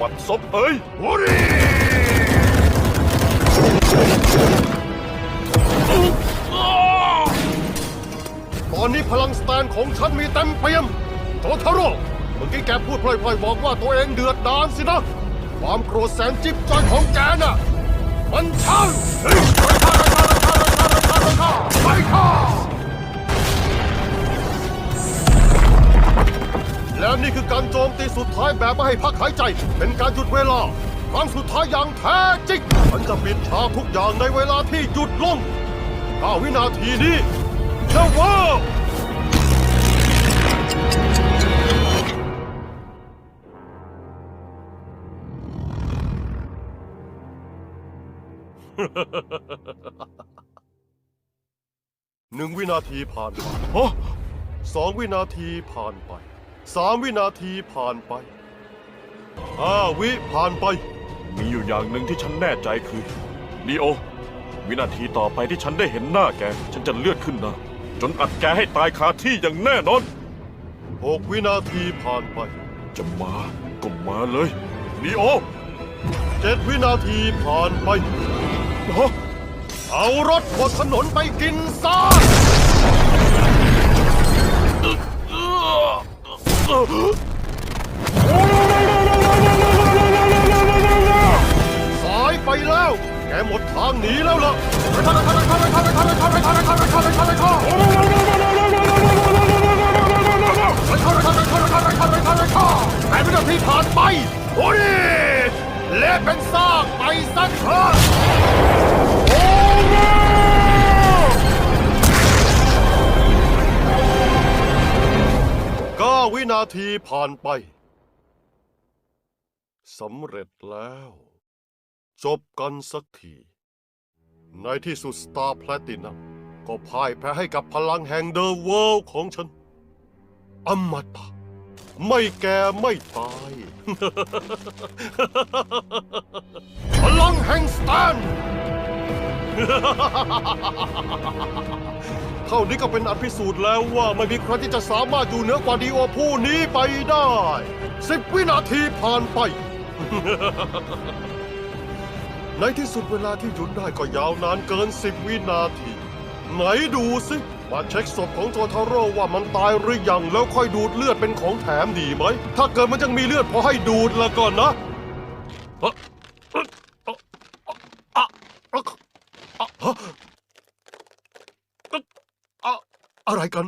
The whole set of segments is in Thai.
บัดซบเอ้ยตอนนี้พลังสแตนของฉันมีเต็มเปี่ยมโตทาโร่เมื่อกี้แกพูดพล่อยๆบอกว่าตัวเองเดือดดานสินะ ความโกรธแสนจิ๊บจอยของแกน่ะ มันช่างไปค่ะ และนี่คือการโจมตีสุดท้ายแบบไม่ให้พักหายใจ เป็นการหยุดเวลาครั้งสุดท้ายอย่างแท้จริงมันจะปิดฉากทุกอย่างในเวลาที่หยุดลง9วินาทีนี้เจ้าว่าหนึ่งวินาทีผ่านไปสองวินาทีผ่านไป สามวินาทีผ่านไปห้าวิผ่านไป มีอยู่อย่างหนึ่งที่ฉันแน่ใจคือนีโอ วินาทีต่อไปที่ฉันได้เห็นหน้าแก ฉันจะเลือดขึ้นนะ จนอัดแกให้ตายคาที่อย่างแน่นอนหกวินาทีผ่านไป จะมาก็มาเลยนีโอเจ็ดวินาทีผ่านไป ฮะเอารถบดถนนไปกินซะ เละเป็นซากไปสักเถอะโอ้โหเก้าวินาทีผ่านไปสำเร็จแล้ว จบกันสักที ในที่สุดสตาร์แพลตินัมก็พ่ายแพ้ให้กับพลังแห่งเดอะเวิลด์ของฉัน อมตะ ไม่แก่ไม่ตาย เท่านี้ก็เป็นอันพิสูจน์แล้วว่าไม่มีใครที่จะสามารถอยู่เหนือกว่าดีโอผู้นี้ไปได้สิบวินาทีผ่านไป ในที่สุดเวลาที่หยุดได้ก็ยาวนานเกินสิบวินาที ไหนดูสิมาเช็คศพของโจทาโร่ว่ามันตายหรือยังแล้วค่อยดูดเลือดเป็นของแถมดีไหม ถ้าเกิดมันยังมีเลือดพอให้ดูดแล้วก่อนนะ ออะไรกัน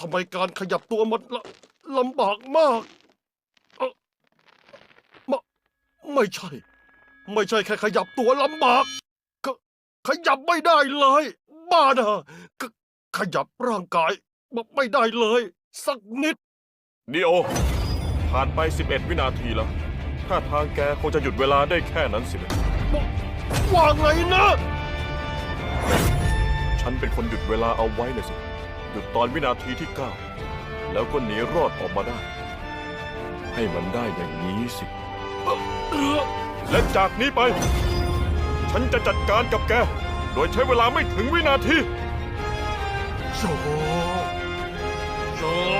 ทำไมการขยับตัวมันละลำบากมากเอ่อไม่ไม่ใช่ ไม่ใช่แค่ขยับตัวลำบากขขยับไม่ได้เลย บ้านะขขยับร่างกายไม่ได้เลย สักนิดนีโอ ผ่านไป 11 วินาทีแล้วถ้าทางแกคงจะหยุดเวลาได้แค่นั้นสินะว่าไงนะ ฉันเป็นคนหยุดเวลาเอาไว้นะสิ หยุดตอนวินาทีที่ 9 แล้วก็หนีรอดออกมาได้ ให้มันได้อย่างนี้สิ และจากนี้ไป ฉันจะจัดการกับแก โดยใช้เวลาไม่ถึงวินาทีโจโจทาโร่